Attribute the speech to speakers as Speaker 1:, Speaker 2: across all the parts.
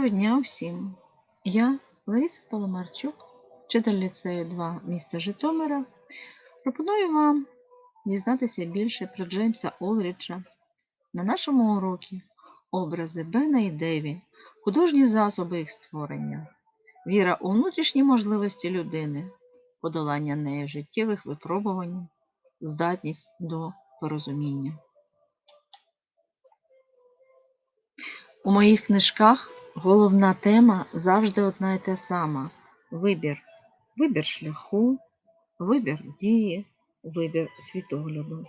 Speaker 1: Доброго дня всім! Я Лариса Паламарчук, вчитель ліцею 2 міста Житомира. Пропоную вам дізнатися більше про Джеймса Олріджа на нашому уроці образи Бена і Деві, художні засоби їх створення, віра у внутрішні можливості людини, подолання нею життєвих випробувань, здатність до порозуміння. У моїх книжках головна тема завжди одна і та сама вибір. Вибір шляху, вибір дії, вибір світогляду.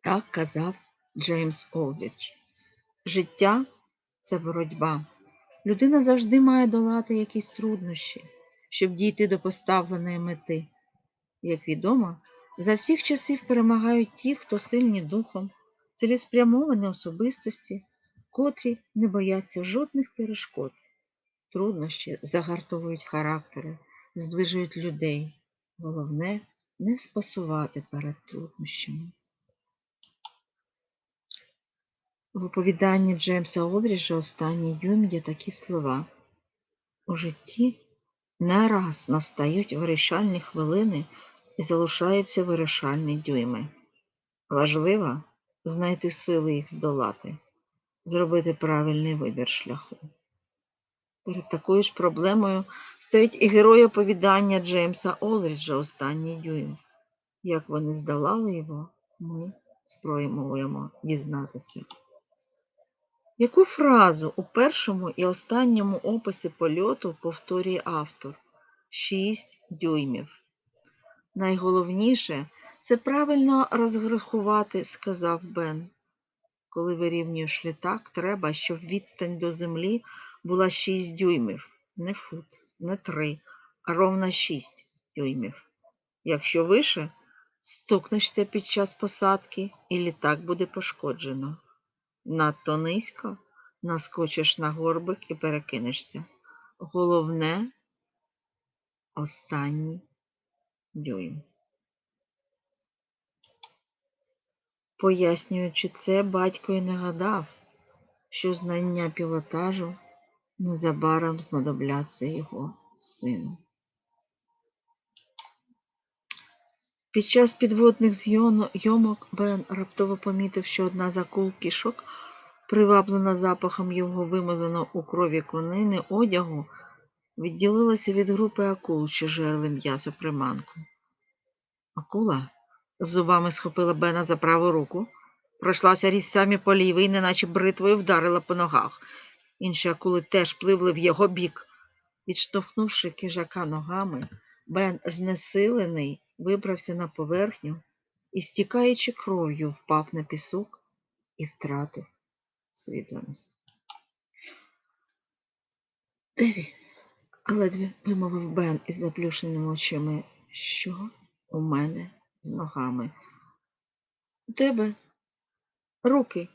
Speaker 1: Так казав Джеймс Олдрідж. Життя це боротьба. Людина завжди має долати якісь труднощі, щоб дійти до поставленої мети. Як відомо, за всіх часів перемагають ті, хто сильні духом, цілеспрямовані особистості, котрі не бояться жодних перешкод. Труднощі загартовують характери, зближують людей. Головне не спасувати перед труднощами. В оповіданні Джеймса Олдріджа «Останній дюйм» є такі слова. У житті не раз настають вирішальні хвилини і залишаються вирішальні дюйми. Важливо знайти сили їх здолати, зробити правильний вибір шляху. Перед такою ж проблемою стоїть і герой оповідання Джеймса Олріджа «Останній дюйм». Як вони здолали його, ми спробуємо дізнатися. Яку фразу у першому і останньому описі польоту повторює автор? Шість дюймів. Найголовніше це правильно розрахувати, сказав Бен. Коли вирівнюєш літак, треба, щоб відстань до землі була 6 дюймів, не фут, не 3, а ровно 6 дюймів. Якщо вище, стукнешся під час посадки і літак буде пошкоджено. Надто низько наскочиш на горбик і перекинешся. Головне останній дюйм. Пояснюючи це, батько й не гадав, що знання пілотажу незабаром знадобляться його сину. Під час підводних зйомок Бен раптово помітив, що одна з акул кішок, приваблена запахом його вимазаного у крові конини одягу, відділилася від групи акул, що жерли м'ясо приманку. Акула зубами схопила Бена за праву руку, пройшлася різцями по лівій, неначе бритвою вдарила по ногах. Інші акули теж пливли в його бік. Відштовхнувши кижака ногами, Бен, знесилений, вибрався на поверхню і, стікаючи кров'ю, впав на пісок і втратив свідомість. Деві, ледве вимовив Бен із заплющеними очима. Що у мене ногами? У тебе руки,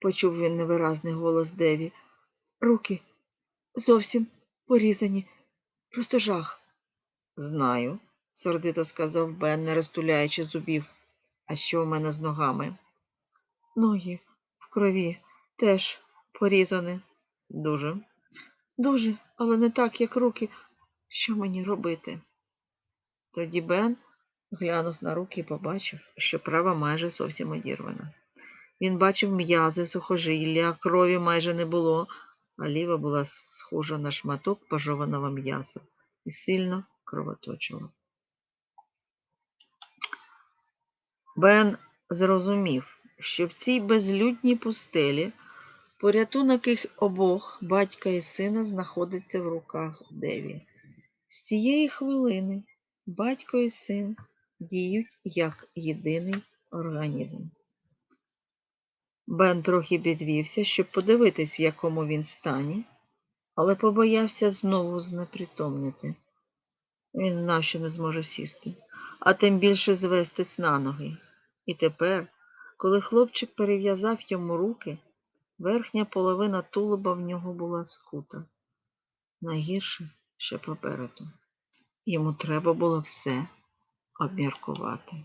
Speaker 1: почув він невиразний голос Деві. Руки зовсім порізані, просто жах. Знаю, сердито сказав Бен, не розтуляючи зубів. А що у мене з ногами? Ноги в крові теж порізані. Дуже. Дуже, але не так, як руки. Що мені робити? Тоді Бен глянув на руки і побачив, що права майже зовсім одірвана. Він бачив м'язи, сухожилля, крові майже не було, а ліва була схожа на шматок пожованого м'яса і сильно кровоточила. Бен зрозумів, що в цій безлюдній пустелі порятунок їх обох, батька і сина, знаходиться в руках Деві. З цієї хвилини батько і син діють як єдиний організм. Бен трохи підвівся, щоб подивитись, в якому він стані, але побоявся знову знепритомнити. Він знав, що не зможе сісти, а тим більше звестись на ноги. І тепер, коли хлопчик перев'язав йому руки, верхня половина тулуба в нього була скута. Найгірше ще попереду. Йому треба було все обміркувати.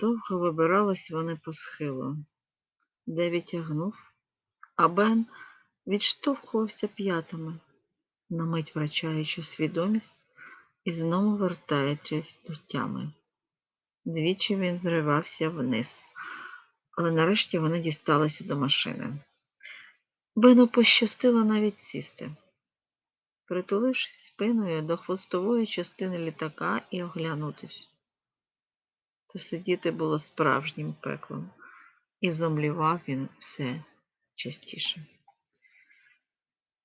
Speaker 1: Довго вибирались вони по схилу, де відтягнув, а Бен відштовхувався п'ятами, на мить втрачаючи свідомість і знову вертаючись до тями. Двічі він зривався вниз, але нарешті вони дісталися до машини. Бену пощастило навіть сісти. Притулившись спиною до хвостової частини літака і оглянутись. То сидіти було справжнім пеклом, і зомлівав він все частіше.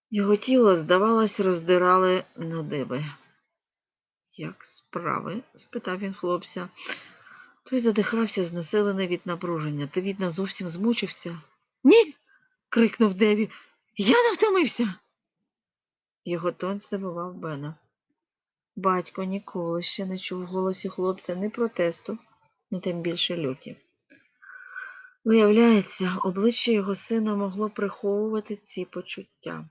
Speaker 1: Його тіло, здавалось, роздирали на диби. Як справи? спитав він хлопця. Той задихався, знесилений від напруження, та, видно, зовсім змучився. Ні. крикнув Деві. Я не втомився. Його тон здивував Бена. Батько ніколи ще не чув в голосі хлопця ні протесту, ні тим більше люті. Виявляється, обличчя його сина могло приховувати ці почуття.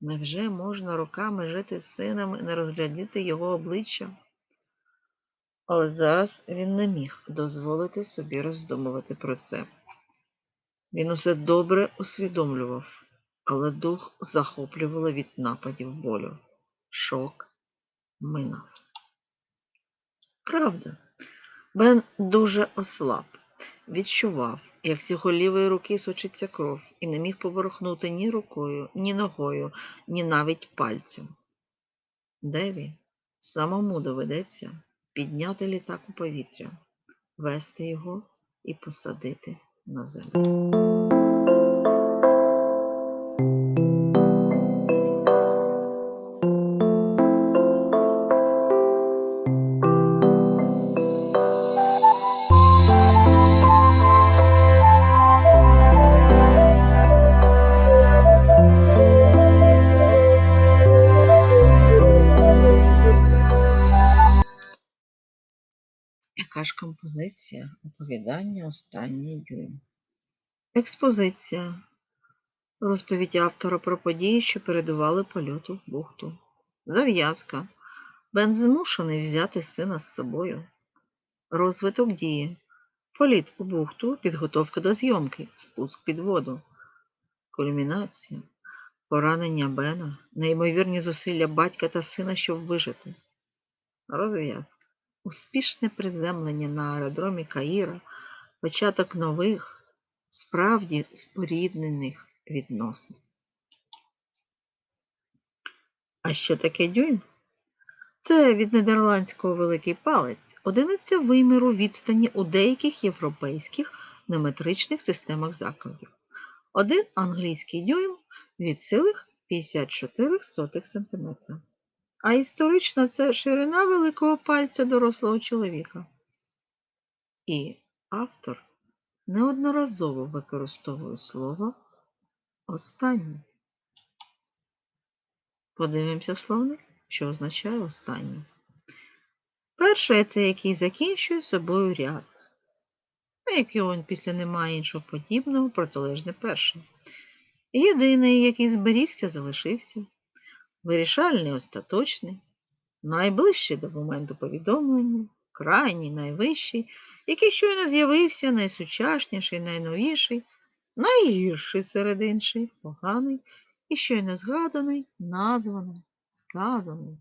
Speaker 1: Невже можна роками жити з сином і не розглядіти його обличчя? Але зараз він не міг дозволити собі роздумувати про це. Він усе добре усвідомлював, але дух захоплювало від нападів болю. Шок минав. Правда, Бен дуже ослаб, відчував, як з його лівої руки сочиться кров, і не міг поворухнути ні рукою, ні ногою, ні навіть пальцем. Деві самому доведеться підняти літак у повітря, вести його і посадити на землю. Оповідання останній дюйм? Експозиція. Розповідь автора про події, що передували польоту в бухту. Зав'язка. Бен змушений взяти сина з собою. Розвиток дії. Політ у бухту, підготовка до зйомки, спуск під воду. Кульмінація. Поранення Бена, неймовірні зусилля батька та сина, щоб вижити. Розв'язка. Успішне приземлення на аеродромі Каїра, початок нових, справді споріднених відносин. А що таке дюйм? Це від нідерландського великий палець, одиниця виміру відстані у деяких європейських неметричних системах закладів. Один англійський дюйм від цілих 54 см. А історично це ширина великого пальця дорослого чоловіка. І автор неодноразово використовує слово останній. Подивимося в словник, що означає останній. Перше це який закінчує собою ряд. Ну, який він після немає іншого подібного, протилежне перше. Єдиний, який зберігся, залишився вирішальний остаточний, найближчий до моменту повідомлення, крайній, найвищий, який щойно з'явився, найсучасніший, найновіший, найгірший серед інших, поганий і щойно згаданий, названий, сказаний.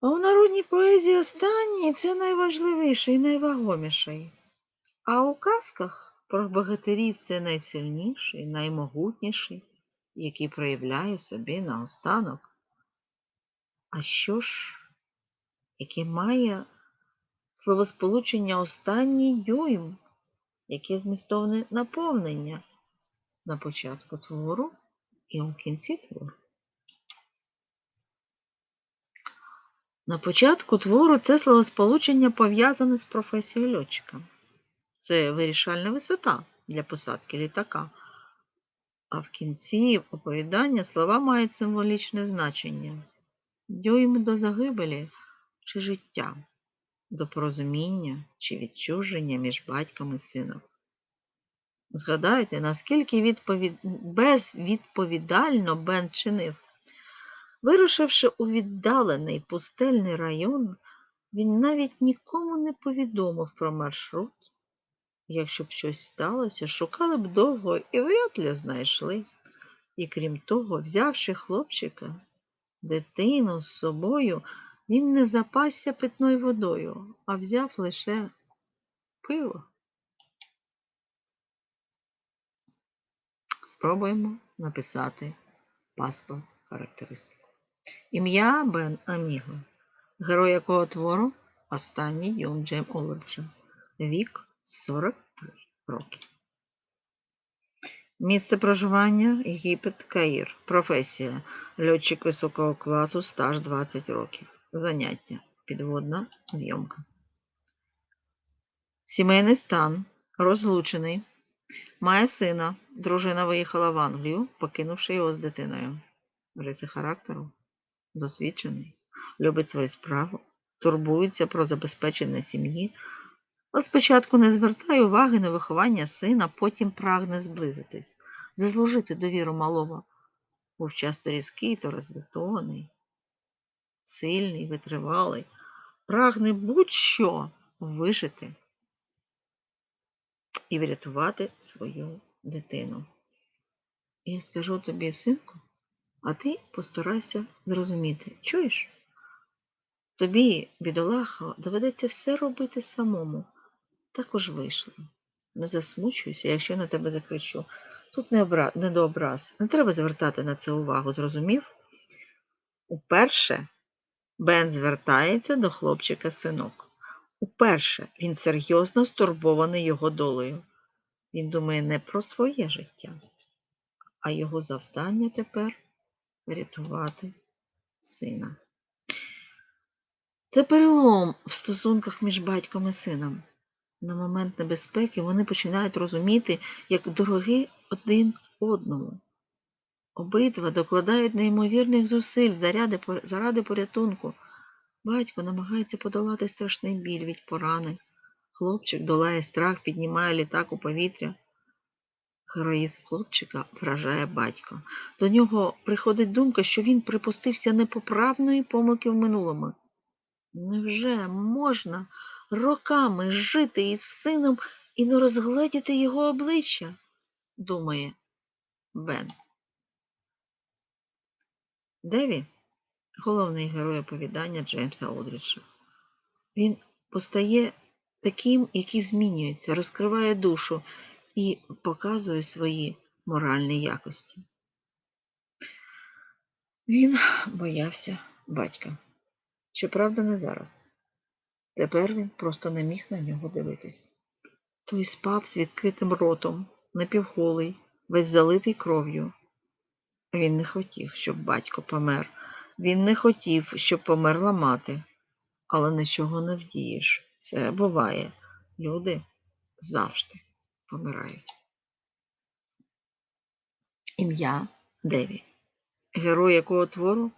Speaker 1: А у народній поезії останній це найважливіший, і найвагоміший. А у казках про богатирів це найсильніший, наймогутніший який проявляє собі наостанок. А що ж, яке має словосполучення останній дюйм, яке змістовне наповнення на початку твору і у кінці твору? На початку твору це словосполучення пов'язане з професією льотчика. Це вирішальна висота для посадки літака. А в кінці оповідання слова мають символічне значення дюйм до загибелі чи життя, до порозуміння чи відчуження між батьком і сином. Згадайте, наскільки відповід... безвідповідально Бен чинив. Вирушивши у віддалений пустельний район, Він навіть нікому не повідомив про маршрут. Якщо б щось сталося, шукали б довго і вряд ли знайшли. І крім того, взявши хлопчика, дитину з собою, він не запасся питною водою, а взяв лише пиво. Спробуємо написати паспорт характеристику. Ім'я Бен Аміго, герой якого твору останній Дюм Джейм Оледжа. Вік 43 роки. Місце проживання Єгипет Каїр. Професія льотчик високого класу, стаж 20 років. Заняття підводна зйомка. Сімейний стан розлучений. Має сина. Дружина виїхала в Англію, покинувши його з дитиною. Риси характеру. Досвідчений. Любить свою справу. Турбується про забезпечення сім'ї. От спочатку не звертає уваги на виховання сина, потім прагне зблизитись, заслужити довіру малого. Був часто різкий, то роздратований, сильний, витривалий, прагне будь-що вижити і врятувати свою дитину. І я скажу тобі, синку, а ти постарайся зрозуміти, чуєш? Тобі, бідолахо, доведеться все робити самому. Також вийшло. Не засмучуйся, якщо на тебе закричу. Тут не, обра... не до образ. Не треба звертати на це увагу, зрозумів? Уперше Бен звертається до хлопчика синок. Уперше він серйозно стурбований його долею. Він думає не про своє життя, а його завдання тепер врятувати сина. Це перелом в стосунках між батьком і сином. На момент небезпеки вони починають розуміти, як дороги один одному. Обидва докладають неймовірних зусиль заради, заради порятунку. Батько намагається подолати страшний біль від порани. Хлопчик долає страх, піднімає літак у повітря. Героїзм хлопчика вражає батька. До нього приходить думка, що він припустився непоправної помилки в минулому. Невже можна роками жити із сином і не розгледіти його обличчя? думає Бен. Деві головний герой оповідання Джеймса Одріджа. Він постає таким, який змінюється, розкриває душу і показує свої моральні якості. Він боявся батька. Щоправда, не зараз. Тепер він просто не міг на нього дивитись. Той спав з відкритим ротом, напівголий, весь залитий кров'ю. Він не хотів, щоб батько помер. Він не хотів, щоб померла мати. Але нічого не вдієш. Це буває. Люди завжди помирають. Ім'я Деві. Герой якого твору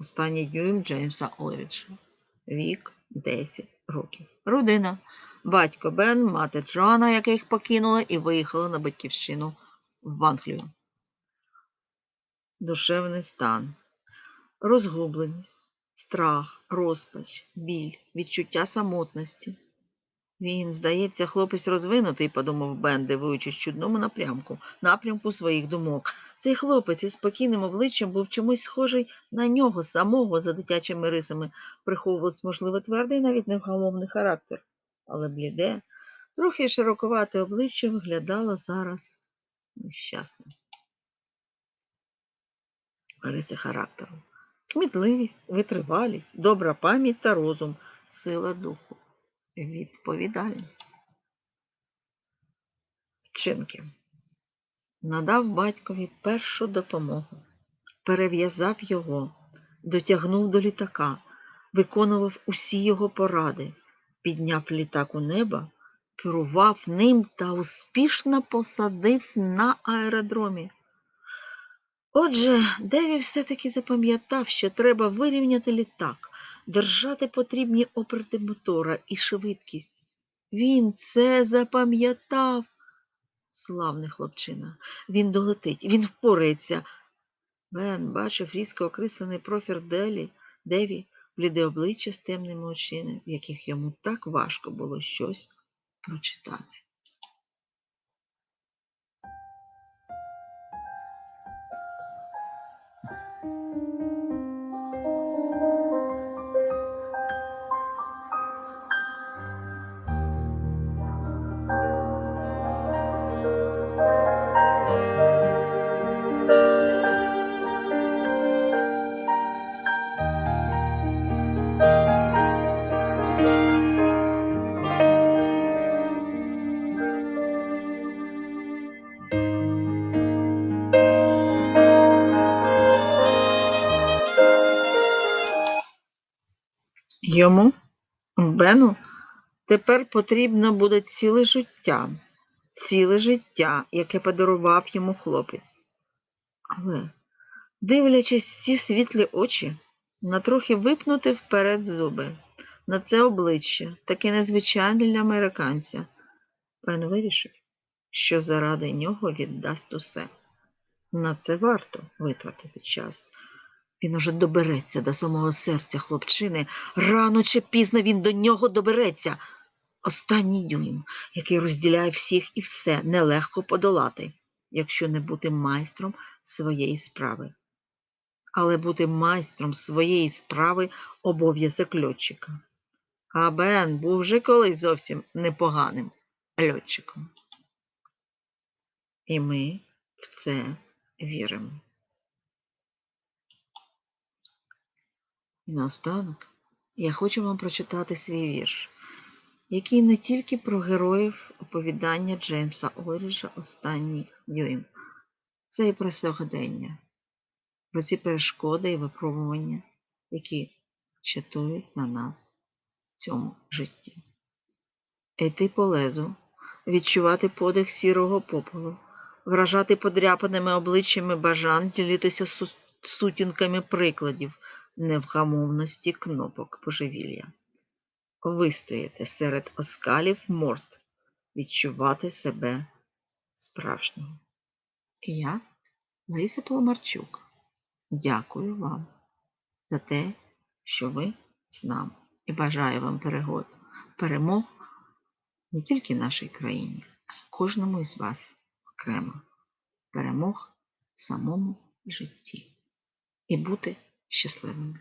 Speaker 1: Останній дюйм Джеймса Олріджа. Вік 10 років. Родина. Батько Бен, мати Джоанна, яких покинула, і виїхала на батьківщину в Англію. Душевний стан. Розгубленість, страх, розпач, біль, відчуття самотності. Він, здається, хлопець розвинутий, подумав Бен, дивуючись чудному напрямку, напрямку своїх думок. Цей хлопець із спокійним обличчям був чомусь схожий на нього самого за дитячими рисами, приховувалось, можливо, твердий, навіть невгамовний характер. Але бліде, трохи широкувате обличчя виглядало зараз нещасним. Риси характеру. Кмітливість, витривалість, добра пам'ять та розум, сила духу. Відповідальність. Вчинки. Надав батькові першу допомогу, перев'язав його, дотягнув до літака, виконував усі його поради, підняв літак у небо, керував ним та успішно посадив на аеродромі. Отже, Деві все-таки запам'ятав, що треба вирівняти літак, держати потрібні оберти мотора і швидкість. Він це запам'ятав. Славний хлопчина. Він долетить, він впорається. Бен бачив різко окреслений профір Делі, Деві, бліде обличчя з темними очима, в яких йому так важко було щось прочитати. Йому, Бену, тепер потрібно буде ціле життя, ціле життя, яке подарував йому хлопець. Але, дивлячись в ці світлі очі, на трохи випнути вперед зуби, на це обличчя, таке незвичайне для американця, Бен вирішив, що заради нього віддасть усе. На це варто витратити час. Він уже добереться до самого серця хлопчини. Рано чи пізно він до нього добереться. Останній дюйм, який розділяє всіх і все, нелегко подолати, якщо не бути майстром своєї справи. Але бути майстром своєї справи обов'язок льотчика. А Бен був вже колись зовсім непоганим льотчиком. І ми в це віримо. І наостанок я хочу вам прочитати свій вірш, який не тільки про героїв оповідання Джеймса Оріджа Останній дюйм. Це і про сьогодення, про ці перешкоди і випробування, які чатують на нас в цьому житті. Йти по лезу, відчувати подих сірого попелу, вражати подряпаними обличчями бажан, ділитися сутінками прикладів невгамовності кнопок божевілля. Вистояти серед оскалів морд, відчувати себе справжнього. І я, Лариса Поломарчук, дякую вам за те, що ви з нами і бажаю вам перегод, перемог не тільки нашій країні, а й кожному із вас окремо. Перемог самому житті і бути щасливими.